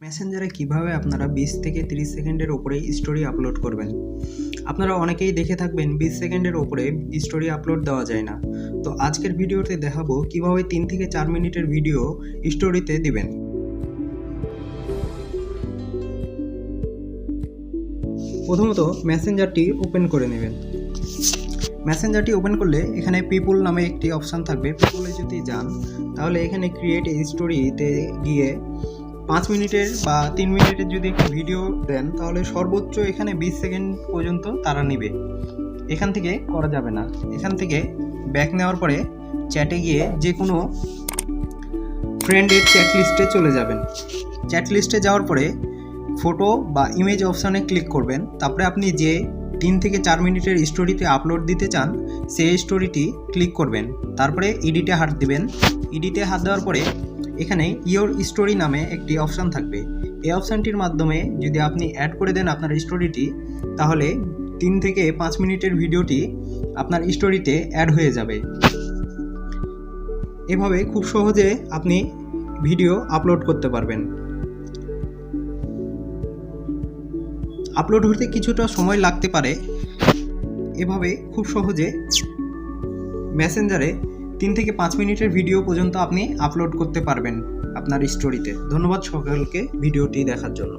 মেসেঞ্জারে কীভাবে আপনারা বিশ থেকে তিরিশ সেকেন্ডের ওপরে স্টোরি আপলোড করবেন? আপনারা অনেকেই দেখে থাকবেন, বিশ সেকেন্ডের ওপরে স্টোরি আপলোড দেওয়া যায় না। তো আজকের ভিডিওতে দেখাবো কীভাবে তিন থেকে চার মিনিটের ভিডিও স্টোরিতে দিবেন। প্রথমত মেসেঞ্জারটি ওপেন করে নেবেন। মেসেঞ্জারটি ওপেন করলে এখানে পিপুল নামে একটি অপশান থাকবে। পিপুলে যদি যান, তাহলে এখানে ক্রিয়েট স্টোরিতে গিয়ে পাঁচ মিনিটের বা তিন মিনিটের যদি একটি ভিডিও দেন, তাহলে সর্বোচ্চ এখানে বিশ সেকেন্ড পর্যন্ত তারা নেবে। এখান থেকে করা যাবে না। এখান থেকে ব্যাক নেওয়ার পরে চ্যাটে গিয়ে যে কোনো ফ্রেন্ডের চ্যাট লিস্টে চলে যাবেন। চ্যাট লিস্টে যাওয়ার পরে ফটো বা ইমেজ অপশানে ক্লিক করবেন। তারপরে আপনি যে তিন থেকে চার মিনিটের স্টোরিতে আপলোড দিতে চান, সেই স্টোরিটি ক্লিক করবেন। তারপরে এডিটে হাত দিবেন। এডিটে হাত দেওয়ার পরে এখানে ইয়োর স্টোরি নামে একটি অপশান থাকবে। এই অপশানটির মাধ্যমে যদি আপনি অ্যাড করে দেন আপনার স্টোরিটি তাহলে তিন থেকে পাঁচ মিনিটের ভিডিওটি আপনার স্টোরিতে অ্যাড হয়ে যাবে। এভাবে খুব সহজে আপনি ভিডিও আপলোড করতে পারবেন। আপলোড হতে কিছুটা সময় লাগতে পারে। এভাবে খুব সহজে মেসেঞ্জারে তিন থেকে পাঁচ মিনিটের ভিডিও পর্যন্ত আপনি আপলোড করতে পারবেন আপনার স্টোরিতে ধন্যবাদ সকলকে ভিডিওটি দেখার জন্য।